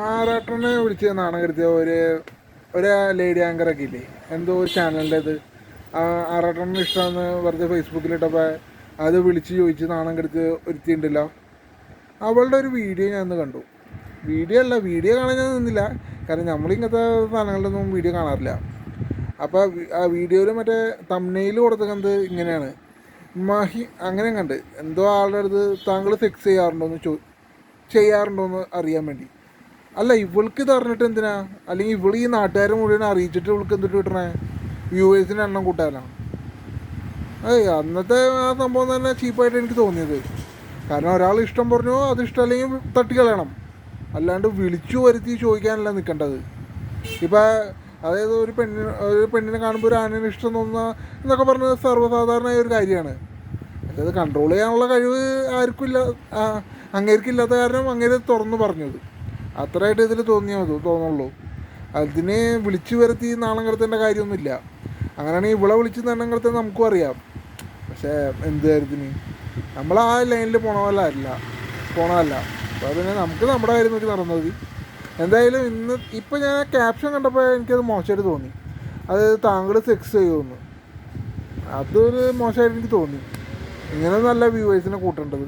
ആറാട്ടനെ വിളിച്ച് നാണം കരുതിയ ഒരു ഒരു ലേഡി ആങ്കറൊക്കെ ഇല്ലേ? എന്തോ ഒരു ചാനലിന്റെ ഇത് ആറാട്ടനെ ഇഷ്ടമെന്ന് വെറുതെ ഫേസ്ബുക്കിലിട്ടപ്പോൾ അത് വിളിച്ച് ചോദിച്ച് നാണം കെടുത്ത് ഒരുത്തിയുണ്ടല്ലോ. അവളുടെ ഒരു വീഡിയോ ഞാൻ ഇന്ന് കണ്ടു. വീഡിയോ അല്ല വീഡിയോ കാണാൻ ഞാൻ നിന്നില്ല. കാരണം നമ്മളിങ്ങനത്തെ സാധനങ്ങളിലൊന്നും വീഡിയോ കാണാറില്ല. അപ്പോൾ ആ വീഡിയോയിൽ മറ്റേ തമ്മനയിൽ കൊടുത്തത് ഇങ്ങനെയാണ്. മഹി അങ്ങനെ കണ്ട്. എന്തോ ആളുടെ അടുത്ത് താങ്കൾ സെക്സ് ചെയ്യാറുണ്ടോയെന്ന് ചോ ചെയ്യാറുണ്ടോ എന്ന് അറിയാൻ വേണ്ടി. അല്ല ഇവൾക്ക് ഇത് അറിഞ്ഞിട്ട് എന്തിനാ? അല്ലെങ്കിൽ ഇവൾ ഈ നാട്ടുകാരെ മുഴുവൻ അറിയിച്ചിട്ട് ഇവൾക്ക് എന്തിട്ട് കിട്ടണേ? വ്യൂവേഴ്സിന്റെ എണ്ണം കൂട്ടാനാണ്. ഏയ് അന്നത്തെ ആ സംഭവം തന്നെ ചീപ്പായിട്ട് എനിക്ക് തോന്നിയത്. കാരണം ഒരാൾ ഇഷ്ടം പറഞ്ഞു അത് ഇഷ്ടമല്ലെങ്കിൽ തട്ടിക്കളയണം. അല്ലാണ്ട് വിളിച്ചു വരുത്തി ചോദിക്കാനല്ല നിൽക്കേണ്ടത് ഇപ്പം അതായത് ഒരു പെണ്ണിന് ഒരു പെണ്ണിനെ കാണുമ്പോൾ ഒരു ആണിന് ഇഷ്ടം തോന്നുക എന്നൊക്കെ പറഞ്ഞത് സർവസാധാരണമായ ഒരു കാര്യമാണ്. അതായത് കൺട്രോൾ ചെയ്യാനുള്ള കഴിവ് ആർക്കും ഇല്ല അങ്ങേർക്കില്ലാത്ത കാരണം അങ്ങേര് തുറന്നു പറഞ്ഞത്. അത്രയായിട്ട് ഇതിൽ തോന്നിയത് തോന്നുള്ളൂ. അതിനെ വിളിച്ചു വരുത്തി നാണം കിടത്തേണ്ട കാര്യമൊന്നുമില്ല. അങ്ങനെയാണെങ്കിൽ ഇവളെ വിളിച്ച് നാണം കടത്താൻ നമുക്കും അറിയാം. പക്ഷേ എന്ത് കാര്യത്തിന്? നമ്മൾ ആ ലൈനിൽ പോണതല്ല അല്ല പോണതല്ല. അപ്പോൾ പിന്നെ നമുക്ക് നമ്മുടെ കാര്യം നോക്കി നടന്നത് മതി. എന്തായാലും ഇന്ന് ഇപ്പം ഞാൻ ക്യാപ്ഷൻ കണ്ടപ്പോൾ എനിക്കത് മോശമായിട്ട് തോന്നി. അത് താങ്കൾ സെക്സ് ചെയ്യുമെന്ന്. അതൊരു മോശമായിട്ട് എനിക്ക് തോന്നി. ഇങ്ങനെ നല്ല വ്യൂവേഴ്സിനെ കൂട്ടേണ്ടത്.